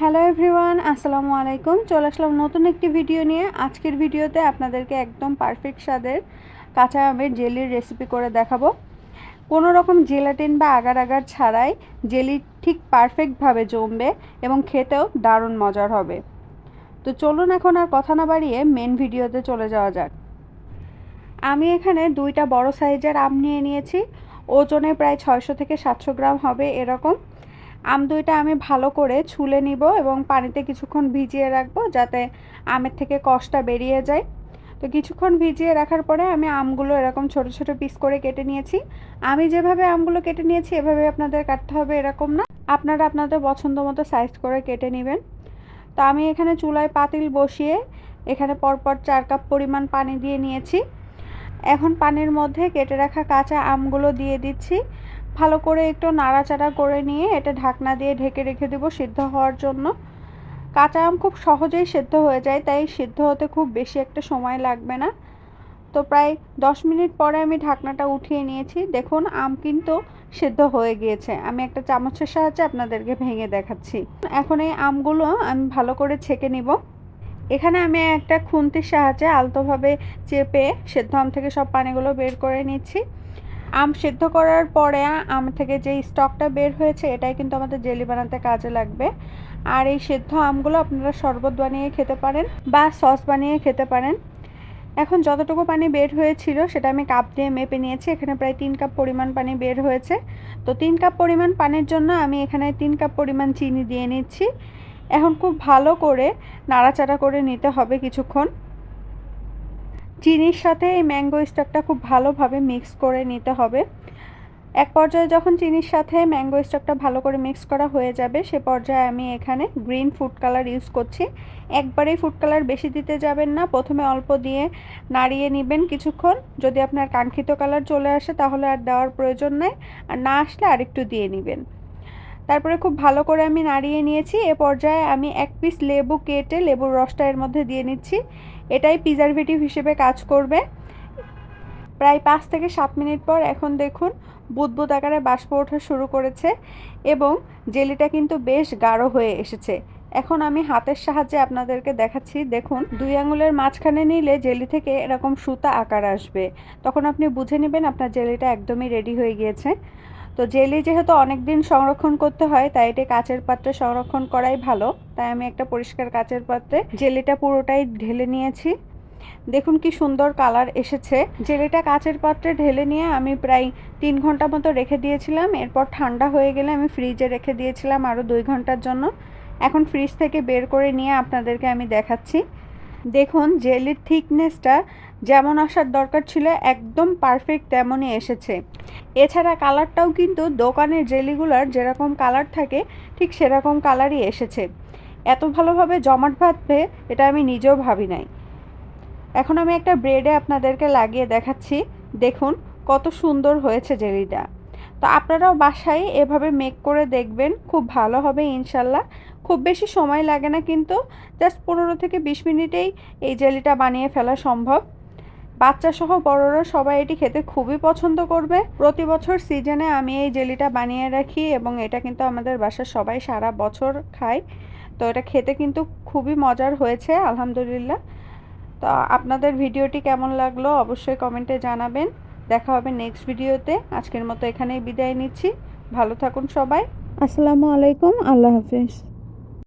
Hello everyone, আসসালামু আলাইকুম। চলে আসলাম নতুন একটি ভিডিও নিয়ে। আজকের ভিডিওতে আপনাদেরকে একদম পারফেক্ট স্বাদের কাঁচা আমের জেলির রেসিপি করে দেখাবো। কোনো রকম জেলাটিন বা আগার আগার ছাড়াই জেলি ঠিক পারফেক্টভাবে জমবে এবং খেতেও দারুণ মজার হবে। তো চলুন এখন আর কথা না বাড়িয়ে মেন ভিডিওতে চলে যাওয়া যাক। আমি এখানে দুইটা বড় সাইজের আম নিয়ে নিয়েছি। ওজনে প্রায় ছয়শো থেকে সাতশো গ্রাম হবে এরকম। আম দুইটা আমি ভালো করে ছুলে নিব এবং পানিতে কিছুক্ষণ ভিজিয়ে রাখব যাতে আমের থেকে কষটা বেরিয়ে যায়। তো কিছুক্ষণ ভিজিয়ে রাখার পরে আমি আমগুলো এরকম ছোট ছোট পিস করে কেটে নিয়েছি। আমি যেভাবে আমগুলো কেটে নিয়েছি, এভাবে আপনাদের কাটতে হবে এরকম না। আপনারা আপনাদের পছন্দ মতো সাইজ করে কেটে নেবেন। তো আমি এখানে চুলায় পাতিল বসিয়ে এখানে পরপর চার কাপ পরিমাণ পানি দিয়ে নিয়েছি। এখন পানির মধ্যে কেটে রাখা কাঁচা আমগুলো দিয়ে দিচ্ছি। ভালো করে একটু নাড়াচাড়া করে নিয়ে এটা ঢাকনা দিয়ে ঢেকে রেখে দেবো সিদ্ধ হওয়ার জন্য। কাঁচা আম খুব সহজেই সিদ্ধ হয়ে যায়, তাই সিদ্ধ হতে খুব বেশি একটা সময় লাগবে না। তো প্রায় দশ মিনিট পরে আমি ঢাকনাটা উঠিয়ে নিয়েছি। দেখুন, আম কিন্তু সিদ্ধ হয়ে গিয়েছে। আমি একটা চামচের সাহায্যে আপনাদেরকে ভেঙে দেখাচ্ছি। এখন এই আমগুলো আমি ভালো করে ছেঁকে নিব। এখানে আমি একটা খুন্তির সাহায্যে আলতোভাবে চেপে সেদ্ধ আম থেকে সব পানিগুলো বের করে নিচ্ছি। আম সিদ্ধ করার পরে আম থেকে যে স্টকটা বের হয়েছে, এটাই কিন্তু আমাদের জেলি বানাতে কাজে লাগবে। আর এই সেদ্ধ আমগুলো আপনারা শরবত বানিয়ে খেতে পারেন বা সস বানিয়ে খেতে পারেন। এখন যতটুকু পানি বের হয়েছিল, সেটা আমি কাপ দিয়ে মেপে নিয়েছি। এখানে প্রায় তিন কাপ পরিমাণ পানি বের হয়েছে। তো তিন কাপ পরিমাণ পানির জন্য আমি এখানে তিন কাপ পরিমাণ চিনি দিয়ে নিচ্ছি। এখন খুব ভালো করে নাড়াচাড়া করে নিতে হবে কিছুক্ষণ। চিনির সাথে এই ম্যাঙ্গো স্টকটা খুব ভালোভাবে মিক্স করে নিতে হবে। এক পর্যায়ে যখন চিনির সাথে ম্যাঙ্গো স্টকটা ভালো করে মিক্স করা হয়ে যাবে, সে পর্যায়ে আমি এখানে গ্রিন ফুড কালার ইউজ করছি। একবারেই ফুড কালার বেশি দিতে যাবেন না, প্রথমে অল্প দিয়ে নাড়িয়ে নেবেন কিছুক্ষণ। যদি আপনার কাঙ্ক্ষিত কালার চলে আসে, তাহলে আর দেওয়ার প্রয়োজন নেই। আর না আসলে আরেকটু দিয়ে নেবেন। তারপরে খুব ভালো করে আমি নাড়িয়ে নিয়েছি। এ পর্যায়ে আমি এক পিস লেবু কেটে লেবুর রসটা এর মধ্যে দিয়ে নিচ্ছি। এটাই প্রিজারভেটিভ হিসেবে কাজ করবে। প্রায় পাঁচ থেকে সাত মিনিট পর এখন দেখুন বুদবুদ আকারে বাষ্প ওঠা শুরু করেছে এবং জেলিটা কিন্তু বেশ গাঢ় হয়ে এসেছে। এখন আমি হাতের সাহায্যে আপনাদেরকে দেখাচ্ছি, দেখুন দুই আঙুলের মাঝখানে নিলে জেলি থেকে এরকম সুতা আকার আসবে। তখন আপনি বুঝে নেবেন আপনার জেলিটা একদমই রেডি হয়ে গিয়েছে। তো জেলি যেহেতু অনেক দিন সংরক্ষণ করতে হয়, তাই এটি কাচের পাত্রে সংরক্ষণ করাই ভালো। তাই আমি একটা পরিষ্কার কাচের পাত্রে জেলিটা পুরোটাই ঢেলে নিয়েছি। দেখুন কি সুন্দর কালার এসেছে। জেলিটা কাচের পাত্রে ঢেলে নিয়ে আমি প্রায় তিন ঘণ্টা মতো রেখে দিয়েছিলাম। এরপর ঠান্ডা হয়ে গেলে আমি ফ্রিজে রেখে দিয়েছিলাম আরও দুই ঘণ্টার জন্য। এখন ফ্রিজ থেকে বের করে নিয়ে আপনাদেরকে আমি দেখাচ্ছি। দেখুন, জেলির থিকনেসটা যেমন আসার দরকার ছিল, একদম পারফেক্ট তেমনই এসেছে। এছাড়া কালারটাও কিন্তু দোকানের জেলিগুলার যেরকম কালার থাকে, ঠিক সেরকম কালারই এসেছে। এত ভালোভাবে জমাট বাঁধবে, এটা আমি নিজেও ভাবি নাই। এখন আমি একটা ব্রেডে আপনাদেরকে লাগিয়ে দেখাচ্ছি। দেখুন, কত সুন্দর হয়েছে জেলিটা। তো আপনারাও বাসায় এভাবে মেক করে দেখবেন, খুব ভালো হবে ইনশাল্লাহ। খুব বেশি সময় লাগে না কিন্তু জাস্ট পনেরো থেকে বিশ মিনিটেই এই জেলিটা বানিয়ে ফেলা সম্ভব। বাচ্চা সহ বড়রা সবাই এটি খেতে খুবই পছন্দ করবে। প্রতি বছর সিজনে আমি এই জেলিটা বানিয়ে রাখি এবং এটা কিন্তু আমাদের বাসার সবাই সারা বছর খায়। তো এটা খেতে কিন্তু খুবই মজার হয়েছে, আলহামদুলিল্লাহ। তো আপনাদের ভিডিওটি কেমন লাগল অবশ্যই কমেন্টে জানাবেন। দেখা হবে নেক্সট ভিডিওতে। আজকের মতো এখানেই বিদায় নিচ্ছি। ভালো থাকুন সবাই। আসসালামু আলাইকুম। আল্লাহ হাফিজ।